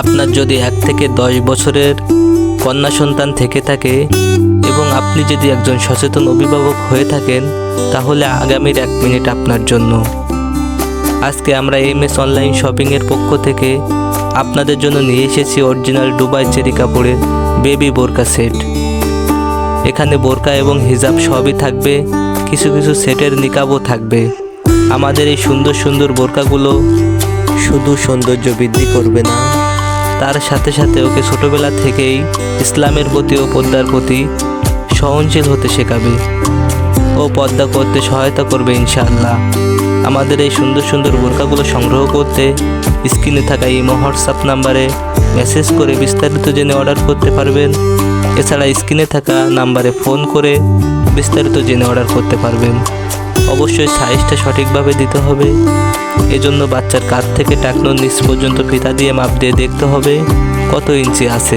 আপনার যদি এক থেকে দশ বছরের কন্যা সন্তান থেকে থাকে এবং আপনি যদি একজন সচেতন অভিভাবক হয়ে থাকেন, তাহলে আগামীর এক মিনিট আপনার জন্য। আজকে আমরা এম এস অনলাইন শপিংয়ের পক্ষ থেকে আপনাদের জন্য নিয়ে এসেছি অরিজিনাল ডুবাই চেরি কাপড়ের বেবি বোরকা সেট। এখানে বোরকা এবং হিজাব সবই থাকবে, কিছু কিছু সেটের নিকাবও থাকবে। আমাদের এই সুন্দর সুন্দর বোরকাগুলো শুধু সৌন্দর্য বৃদ্ধি করবে না। তার সাথে সাথে ওকে ছোটবেলা থেকেই ইসলামের প্রতি ও পদ্মার প্রতি সহনশীল হতে শেখাবে ও পদ্মা করতে সহায়তা করবে, ইনশাআল্লাহ। আমাদের এই সুন্দর সুন্দর বোরকাগুলো সংগ্রহ করতে স্ক্রিনে থাকা এই হোয়াটসঅ্যাপ নাম্বারে মেসেজ করে বিস্তারিত জেনে অর্ডার করতে পারবেন। এছাড়া স্ক্রিনে থাকা নাম্বারে ফোন করে বিস্তারিত জেনে অর্ডার করতে পারবেন। অবশ্যই সাইজটা সঠিকভাবে দিতে হবে। এজন্য বাচ্চার কাঁধ থেকে টাকনোর নিচ পর্যন্ত ফিতা দিয়ে মাপ দিয়ে দেখতে হবে কত ইঞ্চি আছে।